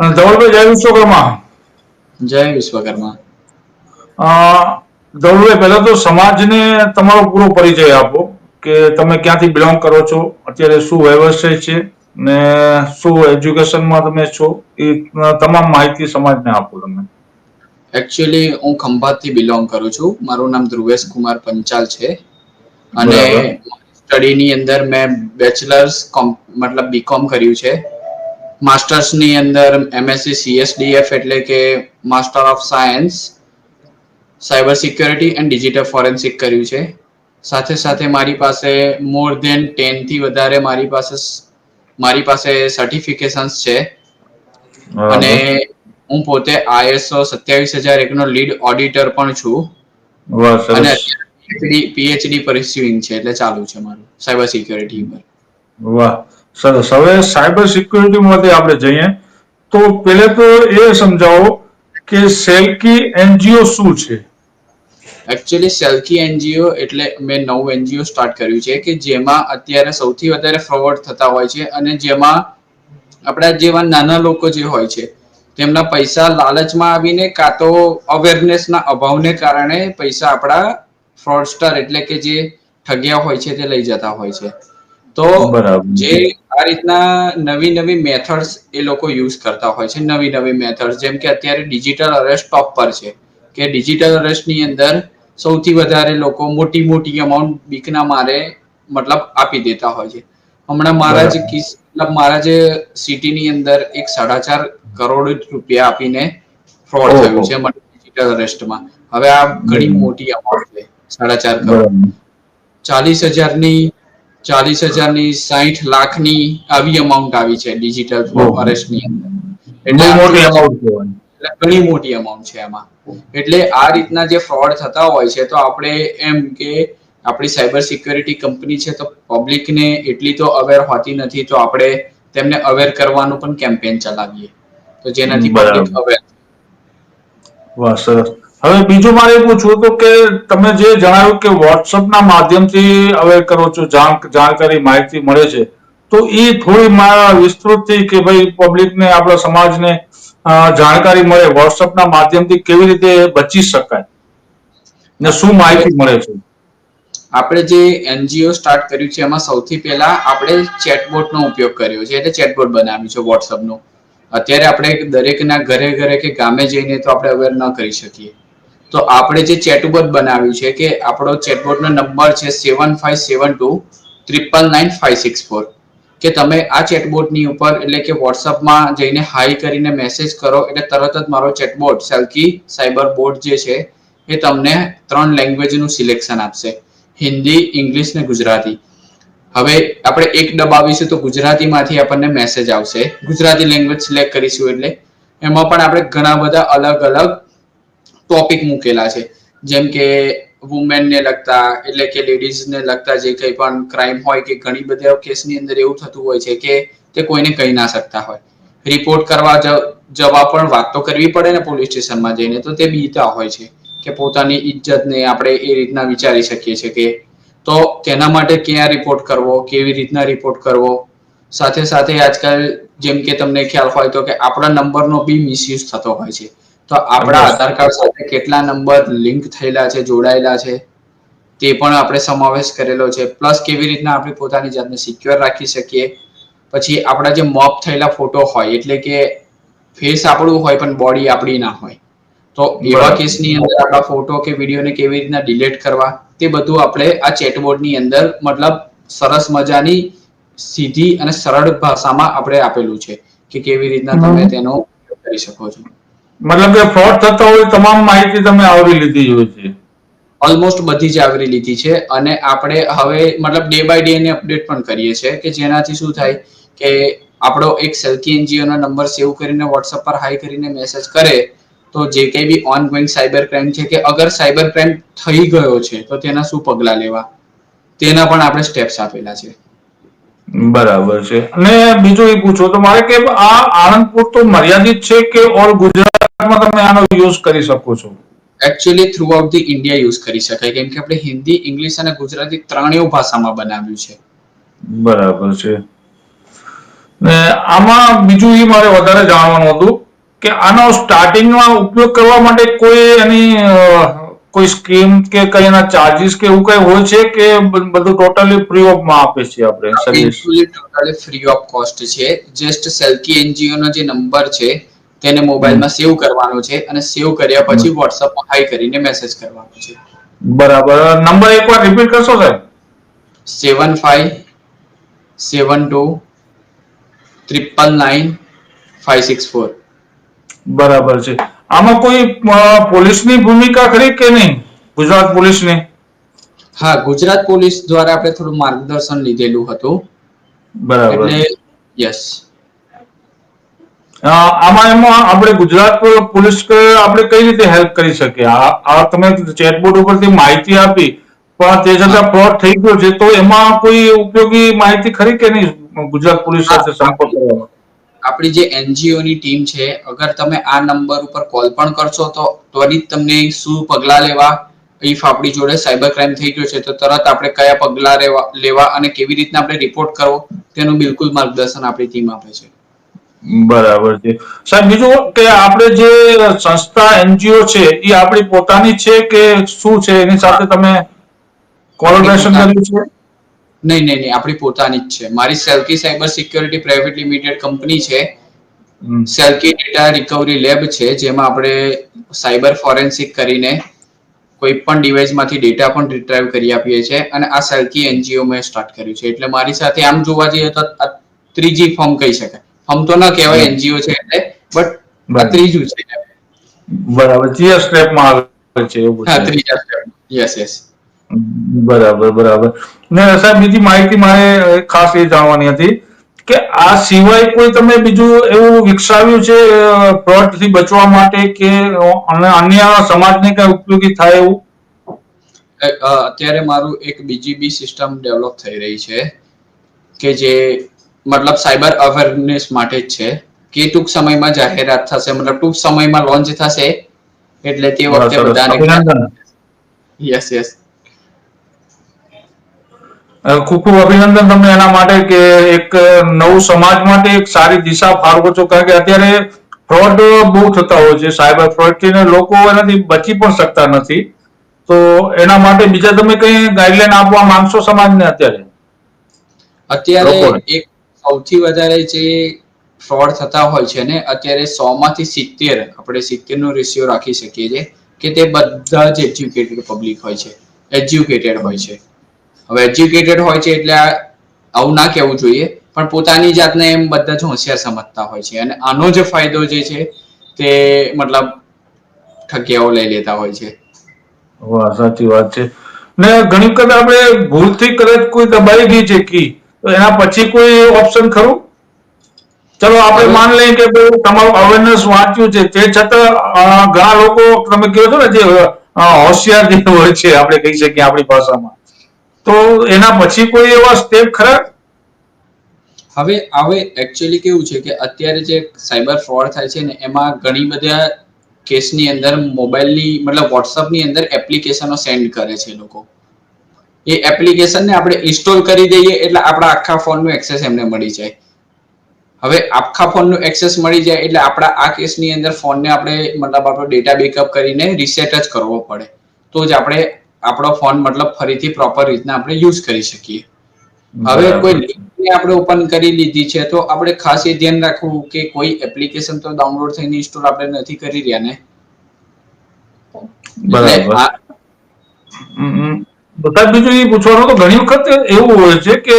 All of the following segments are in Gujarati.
ધવલભાઈ જય વિશ્વકર્મા. જય વિશ્વકર્મા. ધવલભાઈ પહેલા તો સમાજને તમારો પૂરો પરિચય આપો કે તમે ક્યાંથી બિલોંગ કરો છો અત્યારે શું વ્યવસાય છે ને શું એજ્યુકેશનમાં તમે છો એ તમામ માહિતી સમાજને આપો તમે. એકચ્યુઅલી હું ખંભાતથી બિલોંગ કરું છું. મારું નામ ધ્રુવેશ કુમાર પંચાલ છે. અને સ્ટડીની અંદર મેં બેચલર્સ મતલબ બીકોમ કર્યું છે. માસ્ટર્સની અંદર એમએસસી સીએસડીએફ એટલે કે master of science cyber security and digital forensic કર્યું છે. સાથે સાથે મારી પાસે મોર દેન ટેનથી વધારે મારી પાસે મારી પાસે સર્ટિફિકેશન્સ છે. અને હું પોતે આઈએસઓ સત્યાવીસ હજાર એકનો લીડ ઓડિટર પણ છું. અને પીએચડી પરસ્યુઇંગ છે એટલે ચાલુ છે મારું સાયબર સિક્યોરિટી પર વાહ. સરસ હવે સાયબર સિક્યુરિટી માટે આપણે જઈએ. તો પહેલે તો એ સમજાવો કે સેલ્કી એનજીઓ શું છે? એકચ્યુઅલી સેલ્કી એનજીઓ એટલે મેં નવું એનજીઓ સ્ટાર્ટ કર્યું છે કે જેમાં અત્યારે સૌથી વધારે ફ્રોડ થતા હોય છે અને જેમાં આપણા જેવા નાના લોકો જે હોય છે, તેમના પૈસા લાલચમાં આવીને કાં તો અવેરનેસના અભાવને કારણે પૈસા આપણા ફ્રોડસ્ટર એટલે કે જે ઠગ્યા હોય છે તે લઈ જતા હોય છે. તો જે આ રીતના નવી નવી મેથડ્સ એ લોકો યુઝ કરતા હોય છે નવી નવી મેથડ્સ જેમ કે અત્યારે ડિજિટલ અરેસ્ટ ટોપ પર છે કે ડિજિટલ અરેસ્ટની અંદર સૌથી વધારે લોકો મોટી મોટી અમાઉન્ટ બીકના મારે મતલબ આપી દેતા હોય છે. હમણાં મારા જ. કિસ મતલબ મારા જે સિટીની અંદર એક સાડા ચાર કરોડ રૂપિયા આપીને ફ્રોડ થયું છે ડિજિટલ અરેસ્ટમાં હવે આ ઘણી મોટી અમાઉન્ટ છે સાડા ચાર કરોડ. ચાલીસ ચાલીસ હજારની ચાલીસ હજારની સાહીઠ લાખની આવી અમાઉન્ટ આવી છે ડિજિટલ. અરેસ્ટની અંદર. મોટી આ- અમાઉન્ટ એટલે ઘણી મોટી અમાઉન્ટ છે એમાં. એટલે આ રીતના જે ફ્રોડ થતા હોય છે તો આપણે એમ કે આપણી સાયબર સિક્યોરિટી કંપની છે તો પબ્લિકને એટલી તો અવેર હોતી નથી તો આપણે તેમને અવેર કરવાનું પણ કેમ્પેન ચલાવીએ. તો જેનાથી. પબ્લિક અવેર વાહ સરસ. હવે બીજું મારે પૂછવું હતું કે તમે જે જણાવ્યું કે વોટ્સઅપના માધ્યમથી હવે કરો છો જાણકારી, માહિતી મળે છે, તો એ થોડી મારા વિસ્તૃતથી કે ભાઈ પબ્લિકને, આપણા સમાજને જાણકારી મળે વોટ્સઅપના માધ્યમથી કેવી રીતે બચી શકાય ને શું માહિતી મળે છે? આપણે જે એનજીઓ સ્ટાર્ટ કર્યું છે, એમાં સૌથી પહેલા આપણે ચેટબોટનો ઉપયોગ કર્યો છે, એટલે ચેટબોટ બનાવ્યું છે વોટ્સઅપનું અત્યારે આપણે દરેકના ઘરે ઘરે કે ગામે જઈને તો આપણે અવેર ન કરી શકીએ. તો આપણે જે ચેટબોટ બનાવ્યું છે કે આપણો ચેટબોટનો નંબર છે seven five seven two triple nine five six four કે તમે આ ચેટબોટની ઉપર, એટલે કે વોટ્સઅપમાં જઈને હાઈ કરીને મેસેજ કરો, એટલે તરત જ મારો ચેટબોટ સેલ્કી સાયબર બોટ જે છે, એ તમને ત્રણ લેંગ્વેજનું સિલેક્શન આપશે. હિન્દી, ઇંગ્લિશ ને ગુજરાતી. હવે આપણે એક દબાવીશું તો ગુજરાતીમાંથી આપણને મેસેજ આવશે. ગુજરાતી લેંગ્વેજ સિલેક્ટ કરીશું એટલે. એમાં પણ આપણે ઘણા બધા અલગ અલગ ટોપિક મૂકેલા છે. જેમ કે વુમેનને લગતા એટલે કે લેડીઝને લગતા જે કંઈ પણ ક્રાઇમ હોય કે ઘણી બધા કેસની અંદર એવું થતું હોય છે કે તે કોઈને કહી ના શકતા હોય. રિપોર્ટ કરવા જવા પણ વાત તો કરવી પડે ને પોલીસ સ્ટેશનમાં જઈને તો તે બીતા હોય છે કે પોતાની ઇજ્જતને આપણે એ રીતના વિચારી શકીએ છીએ કે તો તેના માટે ક્યાં રિપોર્ટ કરવો, કેવી રીતના રિપોર્ટ કરવો? સાથે સાથે આજકાલ જેમ કે તમને ખ્યાલ હોય તો કે આપણા નંબરનો બી મિસયુઝ થતો હોય છે. તો આપણા આધાર કાર્ડ સાથે કેટલા નંબર લિંક થયેલા છે જોડાયેલા છે તે પણ આપણે સમાવેશ કરેલો છે. પ્લસ કેવી રીતના આપણે પોતાની જાતને સિક્યોર રાખી શકીએ? પછી આપણા જે મોપ થયેલા ફોટો હોય એટલે કે ફેસ આપણું હોય પણ બોડી આપણી ના હોય. તો એવા કેસની અંદર આપણા ફોટો કે વિડીયોને કેવી રીતના ડિલીટ કરવા તે બધું આપણે આ ચેટબોર્ડની અંદર મતલબ સરસ મજાની સીધી અને સરળ ભાષામાં આપણે આપેલું છે કે કેવી રીતના તમે તેનો ઉપયોગ કરી શકો છો. મતલબ કે ફ્રોડ થતો હોય તમામ માહિતી તમે આવરી લીધી હોય છે. ઓલમોસ્ટ બધી જ આવરી લીધી છે અને આપણે હવે મતલબ ડે બાય ડે ને અપડેટ પણ કરીએ છીએ કે જેનાથી શું થાય કે આપણો એક સેલ્કી એનજીઓ નો નંબર સેવ કરીને વોટ્સઅપ પર હાઈ કરીને મેસેજ કરે તો જે કંઈ બી ઓન ગોઈંગ સાયબર ક્રાઇમ છે કે અગર સાયબર ક્રાઇમ થઈ ગયો છે તો તેના શું પગલા લેવા? તેના પણ આપણે સ્ટેપ્સ આપેલા છે. બરાબર છે. અને બીજું એ પૂછો તો મારે કે આ આણંદપુર તો મર્યાદિત છે કે ઓલ ગુજરાતમાં તમે આનો યુઝ કરી શકો છો. Actually throughout the India use કરી શકાય. કેમ કે આપણે હિન્દી ઇંગ્લિશ અને ગુજરાતી ત્રણેય ભાષામાં બનાવ્યું છે. બરાબર છે. ને આમાં બીજું એ મારે વધારે જાણવાનું હતું કે આનો સ્ટાર્ટિંગમાં ઉપયોગ કરવા માટે કોઈ એની કોઈ સ્કીમ કે કઈ એના ચાર્જીસ કે એવું કઈ હોય છે કે બધું ટોટલી ફ્રી ઓફમાં આપે છે આપણે service totally free of cost છે. જસ્ટ સેલ્કી એનજીઓ નો જે નંબર છે તેને મોબાઈલમાં સેવ કરવાનો છે અને સેવ કર્યા પછી વોટ્સઅપમાં હાઈ કરીને મેસેજ કરવાનો છે. બરાબર. નંબર એકવાર રિપીટ કરશો સાહેબ? Seven five seven two triple nine five six four. બરાબર છે. આમાં કોઈ પોલીસની ભૂમિકા ખરી કે નહીં? ગુજરાત પોલીસની? હા ગુજરાત પોલીસ દ્વારા આપણે થોડું માર્ગદર્શન લીધેલું હતું. બરાબર. એટલે યસ આમાં એમાં આપણે ગુજરાત પોલીસ આપણે કઈ રીતે હેલ્પ કરી શકીએ? આ તમે ચેટબોર્ડ ઉપરથી માહિતી આપી પણ તે છતાં ફ્રોડ થઈ ગયો છે તો એમાં કોઈ ઉપયોગી માહિતી ખરી કે નહીં ગુજરાત પોલીસ સાથે સંપર્ક કરવામાં આપણી જે એનજીઓ ની ટીમ છે અગર તમે આ નંબર ઉપર કોલ પણ કરશો તો ત્વરિત તમને શું પગલા લેવા ઇફ આપણી જોડે સાયબર ક્રાઇમ થઈ ગયો છે તો તરત આપણે કયા પગલા લેવા લેવા અને કેવી રીતના આપણે રિપોર્ટ કરવો તેનું બિલકુલ માર્ગદર્શન આપણી ટીમ આપે છે. બરાબર છે. સાહેબ બીજું કે આપણે જે સંસ્થા એનજીઓ છે એ આપણી પોતાની છે કે શું છે? એની સાથે તમે કોલેબોરેશન કર્યું છે? નહીં નહીં નહીં આપણી પોતાની જ છે. મારી Selki cyber security private limited company છે. સેલ્કી ડેટા રિકવરી લેબ છે જેમાં આપણે સાયબર ફોરેન્સિક કરીને કોઈ પણ ડિવાઇસમાંથી ડેટા પણ રિટ્રાઈવ કરી આપીએ છીએ અને આ સેલ્કી એનજીઓ મેં સ્ટાર્ટ કર્યું છે. એટલે મારી સાથે આમ જોવા જઈએ તો ત્રીજી ફોર્મ કહી શકાય. ફોર્મ તો ના કહેવાય એનજીઓ છે એટલે બટ આ ત્રીજું છે. બરાબર ત્રીજા સ્ટેપમાં આવે છે એવું હા ત્રીજા સ્ટેપ યસ યસ બરાબર બરાબર. ને સાહેબ બીજી માહિતી મારે ખાસ એ જાણવાની હતી કે આ સિવાય કોઈ તમે બીજું એવું વિકસાવ્યું છે ફ્રોડથી બચવા માટે કે અને અન્ય સમાજને કઈ ઉપયોગી થાય એવું? અત્યારે મારું એક બીજી બી સિસ્ટમ ડેવલપ થઈ રહી છે કે જે મતલબ સાયબર અવેરનેસ માટે જ છે. કે ટૂંક સમયમાં જાહેરાત થશે મતલબ ટૂંક સમયમાં લોન્ચ થશે એટલે તે વખતે બધાને યસ યસ. ખૂબ ખૂબ અભિનંદન તમને એના માટે કે એક નવું સમાજ માટે એક સારી દિશા ફાળવો છો. કારણ કે અત્યારે ફ્રોડ બહુ થતા હોય છે. સાયબર ફ્રોડથી ને લોકો એનાથી બચી પણ શકતા નથી. તો એના માટે બીજા તમે કઈ ગાઈડલાઈન આપવા માંગશો સમાજને અત્યારે? અત્યારે એક સૌથી વધારે જે ફ્રોડ થતા હોય છે ને, અત્યારે સો માંથી સિત્તેર આપણે સિત્તેર નો રેશિયો રાખી શકીએ છીએ કે તે બધા જ એજ્યુકેટેડ પબ્લિક હોય છે. એજ્યુકેટેડ હોય છે. હવે એજ્યુકેટેડ હોય છે એટલે આવું ના કહેવું જોઈએ, પણ પોતાની જાતને એમ બધા જ હોશિયાર સમજતા હોય છે. અને આનો જે ફાયદો જે છે તે મતલબ ઠગિયાઓ લઈ લેતા હોય છે. વાહ, સાચી વાત છે. ને ઘણી વખત આપણે ભૂલથી કદાચ કોઈ દબાઈ ગઈ છે કી તો એના પછી કોઈ ઓપ્શન ખરું? ચલો આપણે માન લઈએ કે તમારું અવેરનેસ વાંચ્યું છે. તે છતાં ઘણા લોકો તમે કહો છો ને જે હોશિયાર જે હોય છે આપણે કહી શકીએ આપણી ભાષામાં. તો એના પછી કોઈ એવા સ્ટેપ ખરા? હવે હવે એકચ્યુઅલી કેવું છે કે અત્યારે જે સાયબર ફ્રોડ થાય છે ને એમાં ઘણી બધા કેસની અંદર મોબાઈલની મતલબ વોટ્સઅપની અંદર એપ્લિકેશનો સેન્ડ કરે છે લોકો. એ એપ્લિકેશનને આપણે ઇન્સ્ટોલ કરી દઈએ એટલે આપણા આખા ફોનનું એક્સેસ એમને મળી જાય. હવે આખા ફોનનું એક્સેસ મળી જાય એટલે આપણા આ કેસની અંદર ફોનને આપણે મતલબ આપણો ડેટા બેકઅપ કરીને રીસેટ જ કરવો પડે. તો જ આપણે આપણો ફોન મતલબ ફરીથી પ્રોપર રીતના આપણે યુઝ કરી શકીએ. હવે કોઈ લિંકને આપણે ઓપન કરી લીધી છે તો આપણે ખાસ એ ધ્યાન રાખવું કે કોઈ એપ્લિકેશન તો ડાઉનલોડ થઈને ઇન્સ્ટોલ આપણે નથી કરી રહ્યા ને? બરાબર. આ- બીજું એ પૂછવાનું તો ઘણી વખત એવું હોય છે કે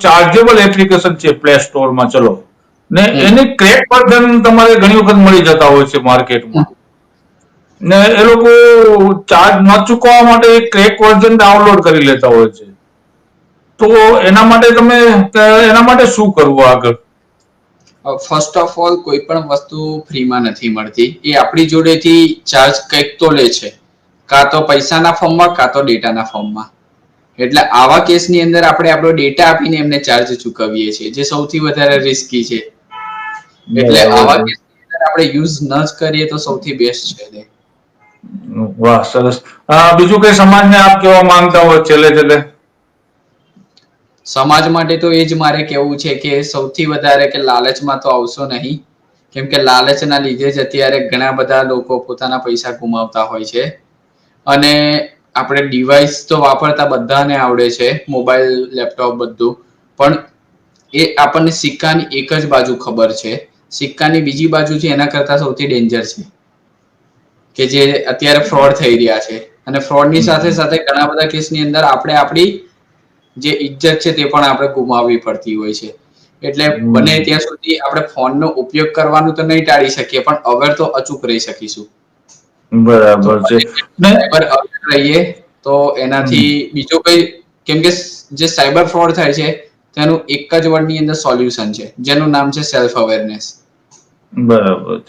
ચાર્જેબલ એપ્લિકેશન છે પ્લે સ્ટોરમાં ચલો. ને. એની ક્રેક વર્ઝન તમારે ઘણી વખત મળી જતા હોય છે માર્કેટમાં ને એ લોકો ચાર્જ ન ચૂકવવા માટે ક્રેક વર્ઝન ડાઉનલોડ કરી લેતા હોય છે. તો એના માટે તમે એના માટે શું કરવું આગળ? ફર્સ્ટ ઓફ ઓલ કોઈ પણ વસ્તુ ફ્રીમાં નથી મળતી. એ આપણી જોડેથી ચાર્જ કંઈક તો લે છે. કાં તો પૈસાના ફોર્મમાં કાં તો ડેટાના ફોર્મમાં. એટલે આવા કેસની અંદર આપણે આપણો ડેટા આપીને એમને ચાર્જ ચૂકવીએ છીએ જે સૌથી વધારે રિસ્કી છે. એટલે આવા કેસની અંદર આપણે યુઝ ન જ કરીએ તો સૌથી બેસ્ટ છે. વાહ સરસ. બીજું કઈ સમાજને આપ કેવા માંગતા હો છેલ્લે છેલ્લે? સમાજ માટે તો એ જ મારે કેવું છે કે સૌથી વધારે કે લાલચમાં તો આવશો નહીં. કેમ કે લાલચના લીધે જ અત્યારે ઘણા બધા લોકો પોતાના પૈસા ગુમાવતા હોય છે. અને આપણે ડિવાઇસ તો વાપરતા બધાને આવડે છે મોબાઈલ લેપટોપ બધું. પણ એ આપણને સિક્કાની એક જ બાજુ ખબર છે. સિક્કાની બીજી બાજુ છે એના કરતા સૌથી ડેન્જર છે. કે જે અત્યારે ફ્રોડ થઈ રહ્યા છે. અને ફ્રોડની સાથે સાથે ઘણા બધા કેસની અંદર આપણે આપણી જે ઇજ્જત છે તે પણ આપણે ગુમાવવી પડતી હોય છે. એટલે બને ત્યાં સુધી આપણે ફોનનો ઉપયોગ કરવાનું તો નહીં ટાળી શકીએ પણ અગર તો અચૂક રહી શકીશું. બરાબર છે. રહીએ તો એનાથી બીજો કઈ કેમ કે જે સાયબર ફ્રોડ થાય છે તેનું એક જ વર્ડની અંદર સોલ્યુશન છે જેનું નામ છે સેલ્ફ અવેરનેસ બરાબર.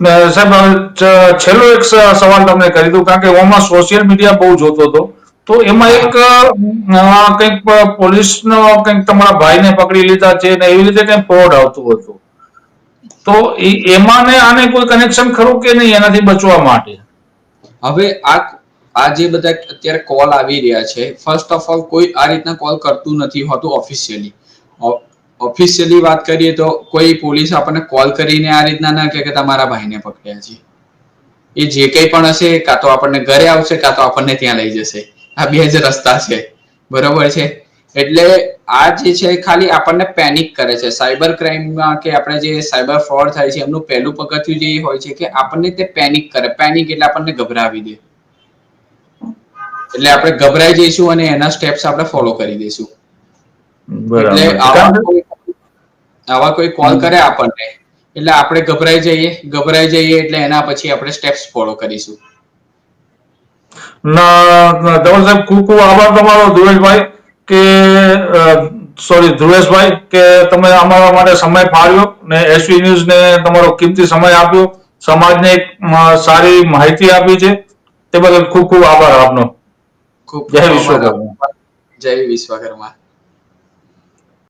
ને સાહેબ છેલ્લો એક સ- સવાલ તમને કરી દઉં કારણ કે ઓમાં સોશિયલ મીડિયા બહુ જોતો હતો. તો એમાં એક કંઈક પોલીસનો કંઈક તમારા ભાઈને પકડી લીધા છે ને એવી રીતે કંઈક ફ્રોડ આવતું હતું? તો એમાં ને આને કોઈ કનેક્શન ખરું કે નહીં? એનાથી બચવા માટે. હવે આ આ જે બધા અત્યારે કોલ આવી રહ્યા છે ફર્સ્ટ ઓફ ઓલ કોઈ આ રીતના કોલ કરતું નથી હોતું ઓફિશિયલી ઓફિશિયલી વાત કરીએ તો કોઈ પોલીસ આપણને કોલ કરીને આ રીતના ના કે તમારા ભાઈને પકડ્યા છે. એ જે કંઈ પણ હશે, કાં તો આપણને ઘરે આવશે, કાં તો આપણને ત્યાં લઈ જશે. આ બે જ રસ્તા છે. બરોબર છે? એટલે આ જે છે ખાલી આપણને પેનિક કરે છે. સાયબર ક્રાઇમમાં કે આપણે જે સાયબર ફ્રોડ થાય છે એમનું પહેલું પગથિયું જે હોય છે કે આપણને તે પેનિક કરે. પેનિક એટલે આપણને ગભરાવી દે. એટલે આપણે ગભરાઈ જઈશું અને એના સ્ટેપ્સ આપણે ફોલો કરી દઈશું. એટલે આવા કોઈ- કોલ કરે આપણને. એટલે આપણે ગભરાઈ જઈએ ગભરાઈ જઈએ એટલે એના પછી આપણે સ્ટેપ્સ ફોલો કરીશું. ના ધવલ સાહેબ ખૂબ ખૂબ આભાર તમારો ધ્રુવેશભાઈ. કે સોરી ધ્રુવેશભાઈ કે તમે અમારા માટે સમય ફાળવ્યો ને એસવી ન્યૂઝ ને તમારો કિંમતી સમય આપ્યો. સમાજને એક સારી માહિતી આપી છે. તે બદલ ખૂબ ખૂબ આભાર આપનો. ખૂબ જય વિશ્વકર્મા. જય વિશ્વકર્મા.